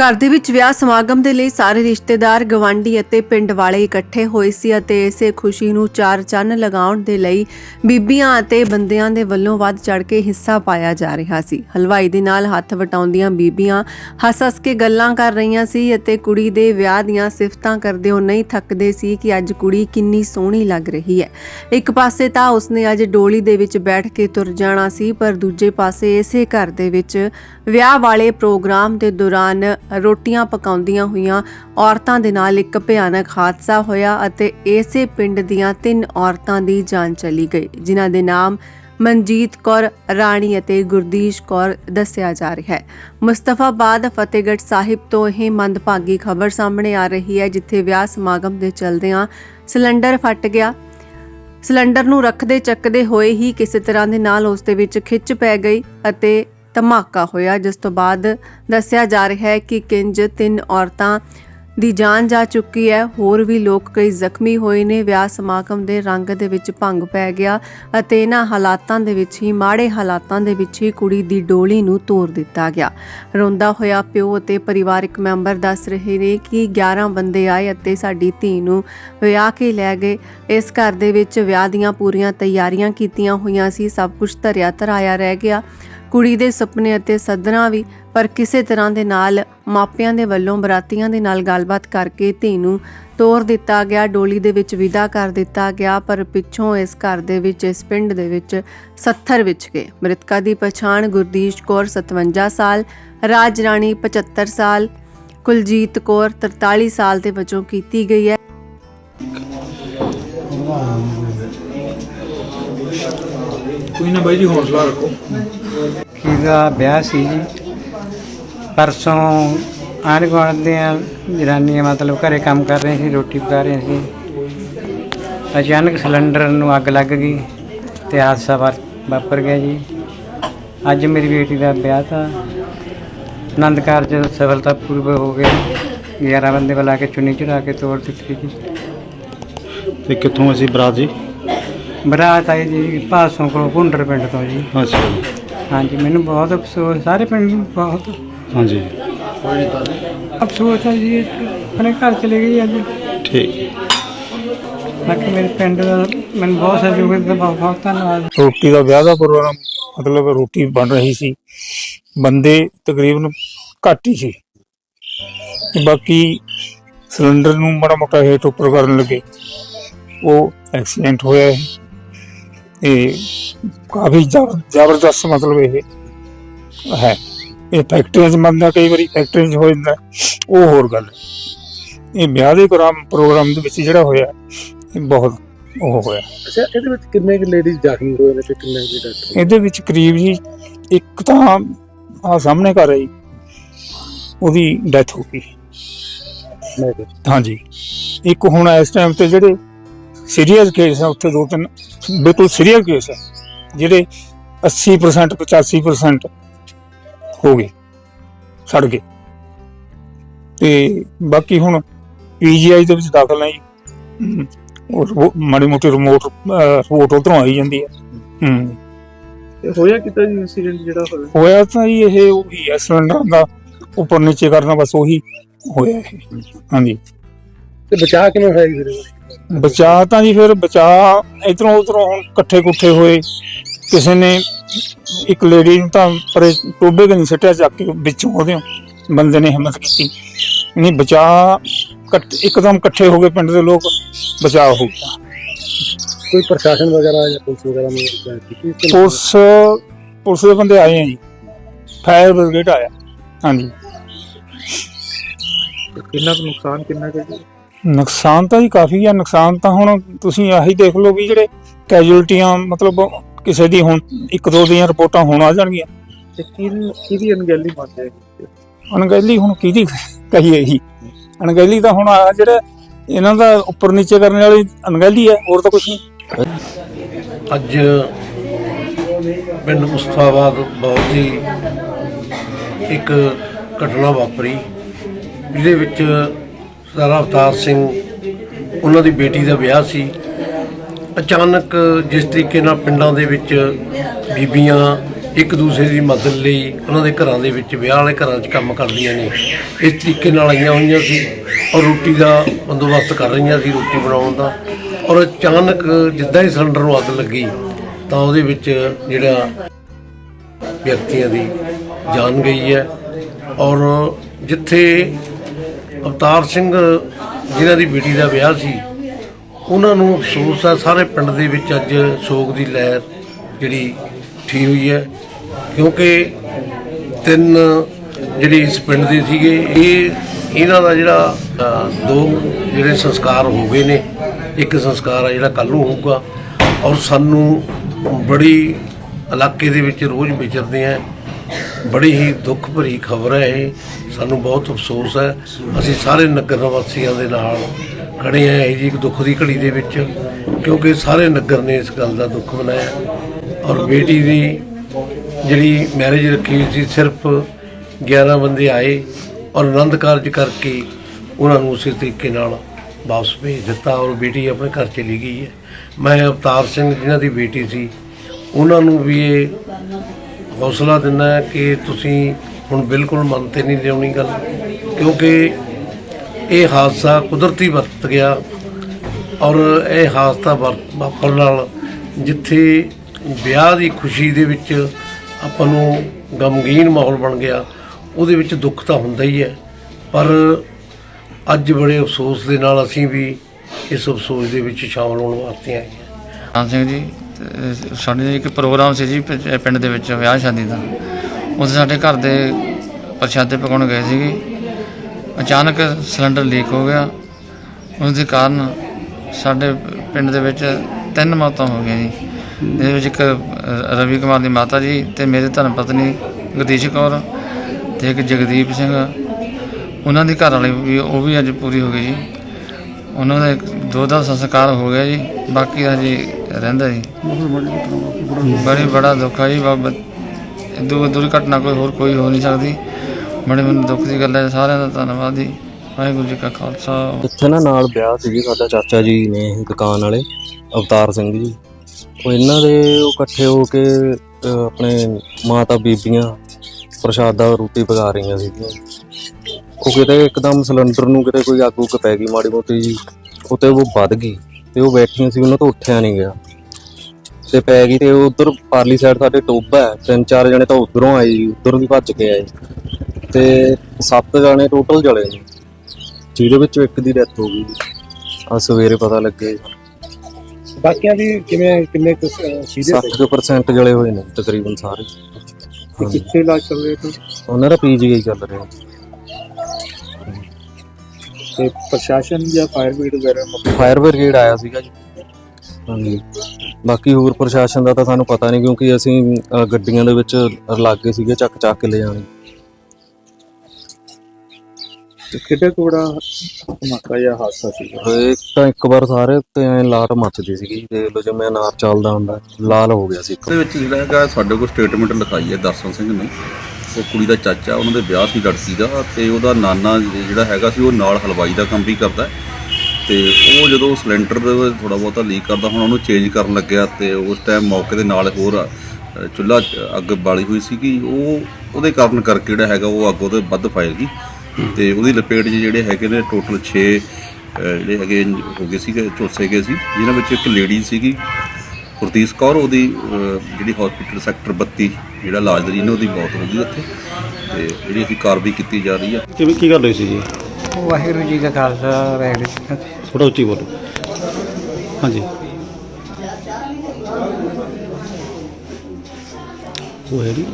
ਘਰ ਦੇ ਵਿੱਚ ਵਿਆਹ ਸਮਾਗਮ ਦੇ ਲਈ ਸਾਰੇ ਰਿਸ਼ਤੇਦਾਰ ਗਵਾਂਢੀ ਅਤੇ ਪਿੰਡ ਵਾਲੇ ਇਕੱਠੇ ਹੋਏ ਸੀ ਅਤੇ ਇਸੇ ਖੁਸ਼ੀ ਨੂੰ ਚਾਰ ਚੰਨ ਲਗਾਉਣ ਦੇ ਲਈ ਬੀਬੀਆਂ ਅਤੇ ਬੰਦਿਆਂ ਦੇ ਵੱਲੋਂ ਵੱਧ ਚੜ ਕੇ ਹਿੱਸਾ ਪਾਇਆ ਜਾ ਰਿਹਾ ਸੀ। ਹਲਵਾਈ ਦੇ ਨਾਲ ਹੱਥ ਵਟਾਉਂਦੀਆਂ ਬੀਬੀਆਂ ਹੱਸ-ਹੱਸ ਕੇ ਗੱਲਾਂ ਕਰ ਰਹੀਆਂ ਸੀ ਅਤੇ ਕੁੜੀ ਦੇ ਵਿਆਹ ਦੀਆਂ ਸਿਫਤਾਂ ਕਰਦੇ ਉਹ ਨਹੀਂ ਥੱਕਦੇ ਸੀ ਕਿ ਅੱਜ ਕੁੜੀ ਕਿੰਨੀ ਸੋਹਣੀ ਲੱਗ ਰਹੀ ਹੈ। ਇੱਕ ਪਾਸੇ ਤਾਂ ਉਸਨੇ ਅੱਜ ਡੋਲੀ ਦੇ ਵਿੱਚ ਬੈਠ ਕੇ ਤੁਰ ਜਾਣਾ ਸੀ, ਪਰ ਦੂਜੇ ਪਾਸੇ ਇਸੇ ਘਰ ਦੇ ਵਿੱਚ ਵਿਆਹ ਵਾਲੇ ਪ੍ਰੋਗਰਾਮ ਦੇ ਦੌਰਾਨ ਰੋਟੀਆਂ ਪਕਾਉਂਦੀਆਂ ਹੋਈਆਂ। ਔਰਤਾਂ ਦੇ ਨਾਲ ਇੱਕ ਭਿਆਨਕ ਹਾਦਸਾ ਹੋਇਆ ਅਤੇ ਇਸੇ ਪਿੰਡ ਦੀਆਂ ਤਿੰਨ ਔਰਤਾਂ ਦੀ ਜਾਨ ਚਲੀ ਗਈ, ਜਿਨ੍ਹਾਂ ਦੇ ਨਾਮ ਮਨਜੀਤ ਕੌਰ ਰਾਣੀ ਅਤੇ ਗੁਰਦੀਸ਼ ਕੌਰ ਦੱਸਿਆ ਜਾ ਰਿਹਾ ਹੈ। ਮੁਸਤਫਾਬਾਦ ਫਤਿਹਗੜ੍ਹ ਸਾਹਿਬ ਤੋਂ ਇਹ ਮੰਦਭਾਗੀ ਖਬਰ ਸਾਹਮਣੇ ਆ ਰਹੀ ਹੈ, ਜਿੱਥੇ ਵਿਆਹ ਸਮਾਗਮ ਦੇ ਚਲਦਿਆਂ ਸਿਲੰਡਰ ਫਟ ਗਿਆ। ਸਿਲੰਡਰ ਨੂੰ ਰੱਖਦੇ ਚੱਕਦੇ ਹੋਏ ਹੀ ਕਿਸੇ ਤਰ੍ਹਾਂ ਦੇ ਨਾਲ ਉਸ ਦੇ ਵਿੱਚ ਖਿੱਚ ਪੈ ਗਈ ਅਤੇ ਧਮਾਕਾ ਹੋਇਆ, ਜਿਸ ਤੋਂ ਬਾਅਦ ਦੱਸਿਆ ਜਾ ਰਿਹਾ ਹੈ ਕਿ ਕਿੰਜ ਤਿੰਨ ਔਰਤਾਂ ਦੀ ਜਾਨ ਜਾ ਚੁੱਕੀ ਹੈ। ਹੋਰ ਵੀ ਲੋਕ ਕਈ ਜ਼ਖਮੀ ਹੋਏ ਨੇ। ਵਿਆਹ ਸਮਾਗਮ ਦੇ ਰੰਗ ਦੇ ਵਿੱਚ ਭੰਗ ਪੈ ਗਿਆ ਅਤੇ ਇਹਨਾਂ ਹਾਲਾਤਾਂ ਦੇ ਵਿੱਚ ਹੀ, ਮਾੜੇ ਹਾਲਾਤਾਂ ਦੇ ਵਿੱਚ ਹੀ ਕੁੜੀ ਦੀ ਡੋਲੀ ਨੂੰ ਤੋੜ ਦਿੱਤਾ ਗਿਆ। ਰੋਂਦਾ ਹੋਇਆ ਪਿਓ ਅਤੇ ਪਰਿਵਾਰਕ ਮੈਂਬਰ ਦੱਸ ਰਹੇ ਨੇ ਕਿ 11 ਬੰਦੇ ਆਏ ਅਤੇ ਸਾਡੀ ਧੀ ਨੂੰ ਵਿਆਹ ਕੇ ਲੈ ਗਏ। ਇਸ ਘਰ ਦੇ ਵਿੱਚ ਵਿਆਹ ਦੀਆਂ ਪੂਰੀਆਂ ਤਿਆਰੀਆਂ ਕੀਤੀਆਂ ਹੋਈਆਂ ਸੀ। ਸਭ ਕੁਝ ਧਰਿਆ ਧਰਾਇਆ ਰਹਿ ਗਿਆ। ਕੁੜੀ ਦੇ ਸੁਪਨੇ ਅਤੇ ਸੱਦਣਾ ਵੀ, ਪਰ ਕਿਸੇ ਤਰ੍ਹਾਂ ਦੇ ਨਾਲ ਮਾਪਿਆਂ ਦੇ ਵੱਲੋਂ ਬਰਾਤੀਆਂ ਦੇ ਨਾਲ ਗੱਲਬਾਤ ਕਰਕੇ ਧੀ ਨੂੰ ਤੋਰ ਦਿੱਤਾ ਗਿਆ, ਡੋਲੀ ਦੇ ਵਿੱਚ ਵਿਦਾ ਕਰ ਦਿੱਤਾ ਗਿਆ, ਪਰ ਪਿੱਛੋਂ ਇਸ ਘਰ ਦੇ ਵਿੱਚ, ਇਸ ਪਿੰਡ ਦੇ ਵਿੱਚ 70 ਵਿੱਚ ਗਏ। ਮ੍ਰਿਤਕਾ ਦੀ ਪਛਾਣ ਗੁਰਦੀਸ਼ ਕੌਰ 57 ਸਾਲ, ਰਾਜ ਰਾਣੀ 75 ਸਾਲ, ਕੁਲਜੀਤ ਕੌਰ 43 ਸਾਲ ਦੇ ਵਜੋਂ ਕੀਤੀ ਗਈ ਹੈ। ਕੋਈ ਨਾ ਬਾਈ ਜੀ ਹੌਸਲਾ ਰੱਖੋ। ਕਿਹਦਾ ਵਿਆਹ ਸੀ ਜੀ? ਪਰਸੋਂ ਆਂਢ ਗੁਆਂਢ ਦੀਆਂ ਜਨਾਨੀਆਂ ਮਤਲਬ ਘਰੇ ਕੰਮ ਕਰ ਰਹੀਆਂ ਸੀ ਰੋਟੀ ਪਕਾ ਰਹੀਆਂ ਸੀ। ਅਚਾਨਕ ਸਿਲੰਡਰ ਨੂੰ ਅੱਗ ਲੱਗ ਗਈ ਤੇ ਹਾਦਸਾ ਵਾਪਰ ਗਿਆ ਜੀ। ਅੱਜ ਮੇਰੀ ਬੇਟੀ ਦਾ ਵਿਆਹ ਤਾਂ ਆਨੰਦ ਕਾਰਜ ਸਫਲਤਾਪੂਰਵਕ ਹੋ ਗਿਆ। 11 ਬੰਦੇ ਬੁਲਾ ਕੇ ਚੁੰਨੀ ਚੜਾ ਕੇ ਤੋੜ ਦਿੱਤੀ ਜੀ। ਤੇ ਕਿੱਥੋਂ ਅਸੀਂ ਬਰਾਤ ਜੀ? ਬਰਾਤ ਆਈ ਜੀ ਭਾਸੋਂ ਕੋਲ ਭੁੰਡਰ ਪਿੰਡ ਤੋਂ ਜੀ। ਅੱਛਾ ਜੀ। ਹਾਂਜੀ ਮੈਨੂੰ ਬਹੁਤ ਅਫਸੋਸ ਸਾਰੇ ਪਿੰਡ ਨੂੰ ਬਹੁਤ ਹਾਂਜੀ। ਅਫਸੋਸ ਹੈ ਜੀ ਆਪਣੇ ਘਰ ਚਲੇ ਗਈ ਅੱਜ। ਠੀਕ। ਬਾਕੀ ਮੇਰੇ ਪਿੰਡ ਦਾ ਮੈਨੂੰ ਬਹੁਤ ਸਹਿਯੋਗ ਦਿੱਤਾ ਬਹੁਤ ਬਹੁਤ ਧੰਨਵਾਦ। ਰੋਟੀ ਦਾ ਵਿਆਹ ਦਾ ਪ੍ਰੋਗਰਾਮ ਮਤਲਬ ਰੋਟੀ ਬਣ ਰਹੀ ਸੀ। ਬੰਦੇ ਤਕਰੀਬਨ ਘੱਟ ਹੀ ਸੀ। ਬਾਕੀ ਸਿਲੰਡਰ ਨੂੰ ਬੜਾ ਮੋਟਾ ਹੇਠ ਉੱਪਰ ਕਰਨ ਲੱਗੇ। ਉਹ ਐਕਸੀਡੈਂਟ ਹੋਇਆ ਇਹ ਕਾਫੀ ਜ਼ਬ- ਜ਼ਬਰਦਸਤ ਮਤਲਬ ਇਹ ਹੈ। ਇਹ ਫੈਕਟਰੀਆਂ 'ਚ ਮੰਨਦਾ ਕਈ ਵਾਰੀ ਫੈਕਟਰੀਆਂ 'ਚ ਹੋ ਜਾਂਦਾ। ਉਹ ਹੋਰ ਗੱਲ ਹੈ। ਇਹ ਵਿਆਹ ਦੇ ਪ੍ਰੋਗਰਾਮ ਪ੍ਰੋਗਰਾਮ ਦੇ ਵਿੱਚ ਜਿਹੜਾ ਹੋਇਆ ਇਹ ਬਹੁਤ ਉਹ ਹੋਇਆ। ਅੱਛਾ ਇਹਦੇ ਵਿੱਚ ਕਿੰਨੇ ਕੁ ਲੇਡੀਜ਼ ਜ਼ਖਮੀ ਹੋਏ ਨੇ ਤੇ ਕਿੰਨੇ ਕੁ ਡਾਕਟਰ ਇਹਦੇ ਵਿੱਚ ਕਰੀਬ ਜੀ ਇੱਕ ਤਾਂ ਆ ਸਾਹਮਣੇ ਘਰ ਹੈ ਜੀ। ਉਹਦੀ ਡੈਥ ਹੋ ਗਈ? ਹਾਂਜੀ। ਇੱਕ ਹੁਣ ਇਸ ਟਾਈਮ ਤੇ ਜਿਹੜੇ ਸੀਰੀਅਸ ਕੇਸ ਆ ਉੱਥੇ ਦੋ ਤਿੰਨ ਬਿਲਕੁਲ ਸੀਰੀਅਸ ਕੇਸ ਆ ਜਿਹੜੇ 80% 85% ਹੋ ਗਏ ਸੜ ਗਏ। ਤੇ ਬਾਕੀ ਹੁਣ ਪੀਜੀਆਈ ਦੇ ਵਿੱਚ ਦਾਖਲ ਹੈ ਜੀ। ਉਹ ਮਾੜੀ ਮੋਟੀ ਰਿਮੋਟ ਰਿਪੋਰਟ ਉਧਰੋਂ ਆਈ ਜਾਂਦੀ ਹੈ। ਹੂੰ। ਹੋਇਆ ਕਿਤਾ ਜੀ ਇਨਸੀਡੈਂਟ ਜਿਹੜਾ ਹੋਇਆ? ਹੋਇਆ ਤਾਂ ਜੀ ਇਹ ਉਹੀ ਹੈ ਸਿਲੰਡਰ ਦਾ ਉੱਪਰ ਨੀਚੇ ਕਰਨਾ ਬਸ ਉਹੀ ਹੋਇਆ ਇਹ। ਹਾਂਜੀ। ਤੇ ਬਚਾ ਕਿਵੇਂ ਹੋਇਆ ਜੀ ਫਿਰ? ਇਹਦਾ? ਬਚਾ ਤਾਂ ਜੀ ਫਿਰ ਬਚਾ ਇਧਰੋਂ ਉਧਰੋਂ ਹੁਣ ਇਕੱਠੇ ਕੁੱਠੇ ਹੋਏ। ਕਿਸੇ ਨੇ ਇੱਕ ਲੇਡੀ ਨੂੰ ਤਾਂ ਪਰੇ ਟੋਬੇ ਕੇ ਨਹੀਂ ਸੱਟਿਆ ਚੱਕ ਕੇ ਵਿੱਚੋਂ ਉਹਦੇ ਬੰਦੇ ਨੇ ਹਿੰਮਤ ਕੀਤੀ। ਨਹੀਂ ਬਚਾ ਇਕੱਠ- ਇੱਕਦਮ ਇਕੱਠੇ ਹੋ ਗਏ ਪਿੰਡ ਦੇ ਲੋਕ ਬਚਾਅ ਹੋ ਗਿਆ। ਕੋਈ ਪ੍ਰਸ਼ਾਸਨ ਵਗੈਰਾ ਜਾਂ ਪੁਲਿਸ ਵਗੈਰਾ ਨੇ ਜਾਂਚ ਕੀਤੀ ਕਿ ਨਹੀਂ? ਪੁਲਿਸ ਪੁਲਿਸ ਦੇ ਬੰਦੇ ਆਏ ਆ ਜੀ। ਫਾਇਰ ਬ੍ਰਿਗੇਡ ਆਇਆ। ਹਾਂਜੀ। ਕਿੰਨਾ ਕੁ ਨੁਕਸਾਨ ਕਿੰਨਾ ਕੁ ਜੀ? ਨੁਕਸਾਨ ਤਾਂ ਜੀ ਕਾਫੀ ਆ ਨੁਕਸਾਨ ਤਾਂ ਹੁਣ ਤੁਸੀਂ ਆਹੀ ਦੇਖ ਲਓ ਵੀ ਜਿਹੜੇ ਕੈਜੂਅਲਟੀਆਂ ਮਤਲਬ ਕਿਸੇ ਦੀ ਹੁਣ ਇੱਕ ਦੋ ਦੀਆਂ ਰਿਪੋਰਟਾਂ ਹੁਣ ਆ ਜਾਣਗੀਆਂ। ਤੇ ਕਿਹਦੀ ਕਿਹਦੀ ਅਣਗਹਿਲੀ ਮੰਨਦੇ ਆ? ਅਣਗਹਿਲੀ ਹੁਣ ਕਿਹਦੀ ਕਹੀਏ ਜੀ? ਅਣਗਹਿਲੀ ਤਾਂ ਹੁਣ ਆ ਜਿਹੜਾ ਇਹਨਾਂ ਦਾ ਉੱਪਰ ਨੀਚੇ ਕਰਨ ਵਾਲੀ ਅਣਗਹਿਲੀ ਹੈ ਹੋਰ ਤਾਂ ਕੁਝ ਨਹੀਂ। ਅੱਜ ਪਿੰਡ ਮੁਸਤਾਬਾਦ ਬਹੁਤ ਹੀ ਇੱਕ ਘਟਨਾ ਵਾਪਰੀ ਜਿਹਦੇ ਵਿੱਚ ਸਰਦਾਰ ਅਵਤਾਰ ਸਿੰਘ, ਉਹਨਾਂ ਦੀ ਬੇਟੀ ਦਾ ਵਿਆਹ ਸੀ। ਅਚਾਨਕ ਜਿਸ ਤਰੀਕੇ ਨਾਲ ਪਿੰਡਾਂ ਦੇ ਵਿੱਚ ਬੀਬੀਆਂ ਇੱਕ ਦੂਸਰੇ ਦੀ ਮਦਦ ਲਈ ਉਹਨਾਂ ਦੇ ਘਰਾਂ ਦੇ ਵਿੱਚ ਵਿਆਹ ਵਾਲੇ ਘਰਾਂ 'ਚ ਕੰਮ ਕਰਦੀਆਂ ਨੇ, ਇਸ ਤਰੀਕੇ ਨਾਲ ਆਈਆਂ ਹੋਈਆਂ ਸੀ ਔਰ ਰੋਟੀ ਦਾ ਬੰਦੋਬਸਤ ਕਰ ਰਹੀਆਂ ਸੀ ਰੋਟੀ ਬਣਾਉਣ ਦਾ। ਔਰ ਅਚਾਨਕ ਜਿੱਦਾਂ ਹੀ ਸਿਲੰਡਰ ਨੂੰ ਅੱਗ ਲੱਗੀ, ਤਾਂ ਉਹਦੇ ਵਿੱਚ ਜਿਹੜਾ ਵਿਅਕਤੀਆਂ ਦੀ ਜਾਨ ਗਈ ਹੈ। ਔਰ ਜਿੱਥੇ ਅਵਤਾਰ ਸਿੰਘ ਜਿਨ੍ਹਾਂ ਦੀ ਬੇਟੀ ਦਾ ਵਿਆਹ ਸੀ, ਉਹਨਾਂ ਨੂੰ ਅਫਸੋਸ ਹੈ ਸਾਰੇ ਪਿੰਡ ਦੇ ਵਿੱਚ ਅੱਜ ਸੋਗ ਦੀ ਲਹਿਰ ਜਿਹੜੀ ਠੀ ਹੋਈ ਹੈ। ਕਿਉਂਕਿ ਤਿੰਨ ਜਿਹੜੇ ਇਸ ਪਿੰਡ ਦੇ ਸੀਗੇ, ਇਹ ਇਹਨਾਂ ਦਾ ਜਿਹੜਾ ਦੋ ਜਿਹੜੇ ਸੰਸਕਾਰ ਹੋ ਗਏ ਨੇ, ਇੱਕ ਸੰਸਕਾਰ ਆ ਜਿਹੜਾ ਕੱਲ ਨੂੰ ਹੋਊਗਾ। ਔਰ ਸਾਨੂੰ ਬੜੀ ਇਲਾਕੇ ਦੇ ਵਿੱਚ ਰੋਜ਼ ਵਿਚਰਦੇ ਆ। ਬੜੀ ਹੀ ਦੁੱਖ ਭਰੀ ਖਬਰ ਹੈ ਇਹ। ਸਾਨੂੰ ਬਹੁਤ ਅਫਸੋਸ ਹੈ। ਅਸੀਂ ਸਾਰੇ ਨਗਰ ਨਿਵਾਸੀਆਂ ਦੇ ਨਾਲ ਖੜੇ ਆ ਇਹ ਜੀ ਇੱਕ ਦੁੱਖ ਦੀ ਘੜੀ ਦੇ ਵਿੱਚ, ਕਿਉਂਕਿ ਸਾਰੇ ਨਗਰ ਨੇ ਇਸ ਗੱਲ ਦਾ ਦੁੱਖ ਮਨਾਇਆ। ਔਰ ਬੇਟੀ ਦੀ ਜਿਹੜੀ ਮੈਰਿਜ ਰੱਖੀ ਹੋਈ ਸੀ, ਸਿਰਫ 11 ਬੰਦੇ ਆਏ ਔਰ ਆਨੰਦ ਕਾਰਜ ਕਰਕੇ ਉਹਨਾਂ ਨੂੰ ਉਸੇ ਤਰੀਕੇ ਨਾਲ ਵਾਪਸ ਭੇਜ ਦਿੱਤਾ ਔਰ ਬੇਟੀ ਆਪਣੇ ਘਰ ਚਲੀ ਗਈ ਹੈ। ਮੈਂ ਅਵਤਾਰ ਸਿੰਘ, ਜਿਨ੍ਹਾਂ ਦੀ ਬੇਟੀ ਸੀ, ਉਹਨਾਂ ਨੂੰ ਵੀ ਇਹ ਹੌਸਲਾ ਦਿੰਦਾ ਕਿ ਤੁਸੀਂ ਹੁਣ ਬਿਲਕੁਲ ਮਨ ਤੇ ਨਹੀਂ ਲਿਆਉਣੀ ਗੱਲ, ਕਿਉਂਕਿ ਇਹ ਹਾਦਸਾ ਕੁਦਰਤੀ ਵਰਤ ਗਿਆ ਔਰ ਇਹ ਹਾਦਸਾ ਵਰ- ਵਾਪਰਨ ਨਾਲ ਜਿੱਥੇ ਵਿਆਹ ਦੀ ਖੁਸ਼ੀ ਦੇ ਵਿੱਚ ਆਪਾਂ ਨੂੰ ਗਮਗੀਨ ਮਾਹੌਲ ਬਣ ਗਿਆ, ਉਹਦੇ ਵਿੱਚ ਦੁੱਖ ਤਾਂ ਹੁੰਦਾ ਹੀ ਹੈ। ਪਰ ਅੱਜ ਬੜੇ ਅਫਸੋਸ ਦੇ ਨਾਲ ਅਸੀਂ ਵੀ ਇਸ ਅਫਸੋਸ ਦੇ ਵਿੱਚ ਸ਼ਾਮਲ ਹੋਣ ਵਾਸਤੇ ਆਏ ਹਾਂ। ਰਾਮ ਸਿੰਘ ਜੀ, ਤੇ ਸਾਡੇ ਇੱਕ ਪ੍ਰੋਗਰਾਮ ਸੀ ਜੀ ਪਿੰ- ਪਿੰਡ ਦੇ ਵਿੱਚ ਵਿਆਹ ਸ਼ਾਦੀ ਦਾ। ਉੱਥੇ ਸਾਡੇ ਘਰ ਦੇ ਪ੍ਰਸ਼ਾਦੇ ਪਕਾਉਣ ਗਏ ਸੀਗੇ। ਅਚਾਨਕ ਸਿਲੰਡਰ ਲੀਕ ਹੋ ਗਿਆ। ਉਸ ਦੇ ਕਾਰਨ ਸਾਡੇ ਪਿੰਡ ਦੇ ਵਿੱਚ ਤਿੰਨ ਮੌਤਾਂ ਹੋ ਗਈਆਂ ਜੀ। ਇਹਦੇ ਵਿੱਚ ਇੱਕ ਰ- ਰਵੀ ਕੁਮਾਰ ਦੀ ਮਾਤਾ ਜੀ ਤੇ ਮੇਰੇ ਧਰਮ ਪਤਨੀ ਗਦੀਸ਼ ਕੌਰ ਤੇ ਇੱਕ ਜਗਦੀਪ ਸਿੰਘ। ਉਹਨਾਂ ਦੀ ਘਰ ਵਾਲੀ ਵੀ, ਉਹ ਵੀ ਅੱਜ ਪੂਰੀ ਹੋ ਗਈ ਜੀ। ਉਹਨਾਂ ਦਾ ਇੱਕ ਦੋ ਦਾ ਸੰਸਕਾਰ ਹੋ ਗਿਆ ਜੀ। ਬਾਕੀ ਹਜੇ ਰਹਿੰਦਾ ਜੀ ਬੜੀ, ਬੜਾ ਦੁੱਖ ਹੈ ਜੀ, ਬਾਬਾ। ਦੂਰ ਦੂਰ ਘਟਨਾ ਕੋਈ ਹੋਰ ਕੋਈ ਹੋ ਨਹੀਂ ਸਕਦੀ। ਬੜੇ ਮੈਨੂੰ ਦੁੱਖ ਦੀ ਗੱਲ ਹੈ, ਸਾਰਿਆਂ ਦਾ ਧੰਨਵਾਦ ਜੀ। ਵਾਹਿਗੁਰੂ ਜੀ ਕਾ ਖਾਲਸਾ। ਇੱਥੇ ਨਾ ਨਾਲ ਵਿਆਹ ਸੀ ਜੀ, ਸਾਡਾ ਚਾਚਾ ਜੀ ਨੇ ਇਹ ਦੁਕਾਨ ਵਾਲੇ, ਅਵਤਾਰ ਸਿੰਘ ਜੀ। ਉਹ ਇਹਨਾਂ ਦੇ ਉਹ ਇਕੱਠੇ ਹੋ ਕੇ ਆਪਣੇ ਮਾਤਾ ਬੀਬੀਆਂ, ਪ੍ਰਸ਼ਾਦਾ ਰੋਟੀ ਪਕਾ ਰਹੀਆਂ ਸੀਗੀਆਂ। ਉਹ ਕਿਤੇ ਇੱਕਦਮ ਸਿਲੰਡਰ ਨੂੰ ਕਿਤੇ ਕੋਈ ਆਗੂ ਉੱਗ ਪੈ ਗਈ ਮਾੜੀ ਮੋਟੀ ਜੀ, ਉਤੇ ਉਹ ਵੱਧ ਗਈ। ਤੇ ਉਹ ਬੈਠੀਆਂ ਸੀ ਉਹਨਾਂ ਤੋਂ ਉੱਠਿਆ ਨਹੀਂ ਗਿਆ। ਤੇ ਪੈ ਗਈ ਤੇ ਉਧਰ ਪਾਰਲੀ ਸਾਈਡ ਸਾਡੇ ਟੋਬਾ ਹੈ ਤਿੰਨ ਚਾਰ ਜਣੇ ਤਾਂ ਉਧਰੋਂ ਆਏ ਜੀ ਉਧਰ ਵੀ ਭੱਜ ਕੇ ਆਏ। ਤੇ ਸੱਤ ਜਣੇ ਟੋਟਲ ਜਲੇ ਨੇ ਜਿਹਦੇ ਵਿੱਚੋਂ ਇੱਕ ਦੀ ਡੈਥ ਹੋ ਗਈ ਆ ਸਵੇਰੇ ਪਤਾ ਲੱਗੇ ਬਾਕੀਆਂ ਦੀ ਕਿਵੇਂ ਕਿੰਨੇ ਕੁ ਸੀਰੀਅਸ 60% ਜਲੇ ਹੋਏ ਨੇ ਤਕਰੀਬਨ ਸਾਰੇ। ਕਿੱਥੇ ਇਲਾਜ ਚੱਲ ਰਿਹਾ ਤੇ ਉਹਨਾਂ ਦਾ ਪੀਜੀਆਈ ਚੱਲ ਰਿਹਾ। ਤੇ ਪ੍ਰਸ਼ਾਸਨ ਜਾਂ ਫਾਇਰ ਬ੍ਰਿਗੇਡ ਵਗੈਰਾ ਮੌਕੇ ਫਾਇਰ ਬ੍ਰਿਗੇਡ ਆਇਆ ਸੀਗਾ ਜੀ। ਹਾਂਜੀ। ਬਾਕੀ ਹੋਰ ਪ੍ਰਸ਼ਾਸਨ ਦਾ ਤਾਂ ਸਾਨੂੰ ਪਤਾ ਨਹੀਂ ਕਿਉਂਕਿ ਅਸੀਂ ਅ, ਗੱਡੀਆਂ ਦੇ ਵਿੱਚ ਲਾਗੇ ਸੀਗੇ ਚੱਕ ਚੱਕ ਕੇ ਲੈ ਜਾਣੇ। ਤੇ ਕਿੱਡੇ ਕੋੜਾ ਧਮਾਕਾ ਜਾਂ ਹਾਦਸਾ ਸੀਗਾ? ਇੱਕ ਤਾਂ ਇੱਕ ਵਾਰ ਸਾਰੇ ਤੇ ਐ ਲਾਟ ਮੱਚਦੀ ਸੀਗੀ ਦੇਖ ਲਓ ਜਿਵੇਂ ਅਨਾਰ ਚੱਲਦਾ ਹੁੰਦਾ ਲਾਲ ਹੋ ਗਿਆ ਸੀ ਇੱਕ। ਦੇ ਵਿੱਚ ਜਿਹੜਾ ਹੈਗਾ ਸਾਡੇ ਕੋਲ ਸਟੇਟਮੈਂਟ ਲਿਖਾਈ ਹੈ ਦਰਸ਼ਨ ਸਿੰਘ ਨੇ। ਉਹ ਕੁੜੀ ਦਾ ਚਾਚਾ ਉਹਨਾਂ ਦੇ ਵਿਆਹ ਸੀ ਲੜਕੀ ਦਾ ਤੇ ਉਹਦਾ ਨਾਨਾ ਜਿਹੜਾ ਹੈਗਾ ਸੀ ਉਹ ਨਾਲ ਹਲਵਾਈ ਦਾ ਕੰਮ ਵੀ ਕਰਦਾ ਹੈ। ਤੇ ਉਹ ਜਦੋਂ ਸਿਲੰਡਰ ਥੋੜਾ ਬਹੁਤਾ ਲੀਕ ਕਰਦਾ ਹੁਣ ਉਹਨੂੰ ਚੇਂਜ ਕਰਨ ਲੱਗਿਆ ਤੇ ਉਸ ਟਾਈਮ ਮੌਕੇ ਦੇ ਨਾਲ ਹੋਰ ਅ, ਚੁੱਲ੍ਹਾ ਅੱਗ ਬਾਲੀ ਹੋਈ ਸੀਗੀ। ਉਹ ਉਹਦੇ ਕਾਰਨ ਕਰਕੇ ਜਿਹੜਾ ਹੈਗਾ ਉਹ ਅੱਗ ਉਹਦੇ ਵੱਧ ਫੈਲ ਗਈ। ਤੇ ਉਹਦੀ ਲਪੇਟ 'ਚ ਜਿਹੜੇ ਹੈਗੇ ਨੇ ਟੋਟਲ 6 ਜਿਹੜੇ ਹੈਗੇ ਹੋ ਗਏ ਸੀਗੇ ਝੁਲਸੇ ਗਏ ਸੀ ਜਿਨ੍ਹਾਂ ਵਿੱਚ ਇੱਕ ਲੇਡੀ ਸੀਗੀ। ਗੁਰਦੀਸ਼ ਕੌਰ ਉਹਦੀ ਜਿਹੜੀ ਹਸਪੀਟਲ ਸੈਕਟਰ 32 ਜਿਹੜਾ ਇਲਾਜ ਦੇ ਰਹੀ ਨੇ ਉਹਦੀ ਮੌਤ ਹੋ ਗਈ ਉੱਥੇ ਤੇ ਜਿਹੜੀ ਅਸੀਂ ਕਾਰਵਾਈ ਕੀਤੀ ਜਾ ਰਹੀ ਆ। ਕਿਵੇਂ ਕੀ ਗੱਲ ਹੋਈ ਸੀ ਜੀ? ਵਾਹਿਗੁਰੂ ਜੀ ਕਾ ਖਾਲਸਾ ਵਾਹਿਗੁਰੂ ਜੀ ਕੀ ਫਤਿਹ। ਥੋੜਾ ਉੱਚੀ ਬੋਲੋ। ਹਾਂਜੀ। ਉਹ ਹੈ ਜੀ।